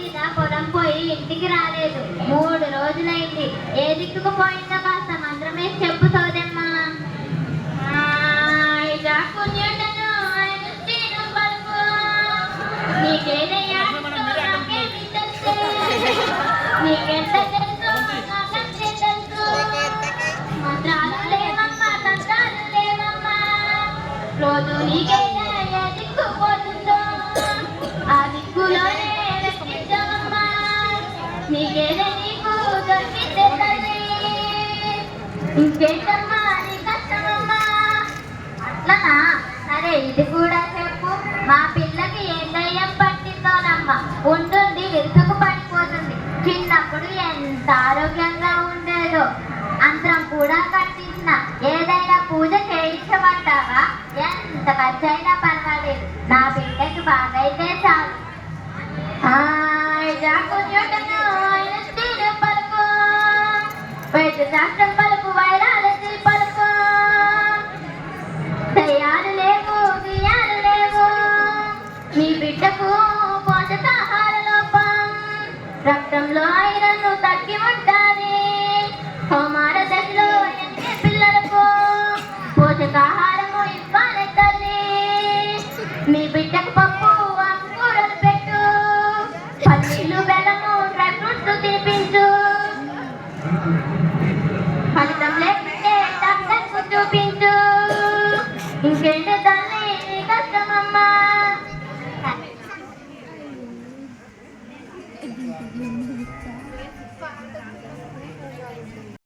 మీద పొలం పోయి ఇంటికి రాలేదు. మూడు రోజులైంది. ఏ దిక్కుకు పోయిందో కాస్త మంత్రమే చెప్పు సోదమ్మా మంత్రాలు లేవమ్మా తంత్రాలు లేవమ్మా. రోజు నీకే ఇంకేంటమ్మా నీ కష్టమమ్మా అట్లనా సరే ఇది కూడా చెప్పు మా పిల్లకి ఏ దయ్యం పట్టిందోనమ్మా ఉంటుంది విరుసుకు పడిపోతుంది చిన్నప్పుడు ఎంత ఆరోగ్యంగా ఉండేదో అంతరం కూడా కట్టించిన ఏదైనా పూజ చేయించమంటావా ఎంత ఖర్చైనా పర్వాలేదు నా బిడ్డకి బాగైతే చాలు. హాయ్ ఐదు శాస్త్రం పలుకు తయారు లేవు లేవు. మీ బిడ్డకు పోషకాహార లోపం. రక్తంలో ఐరన్ తగ్గి ఉంటుంది హోమార దశలో ఎన్ని పిల్లలకు పోషకాహారము ఇవ్వాలి మీ బిడ్డకు పప్పు అంకూరలు పెట్టు. పల్లీలు బెల్లము డ్రై ఫ్రూట్స్ తినిపించు. พี่ยืนดูแต่ไม่รู้ว่า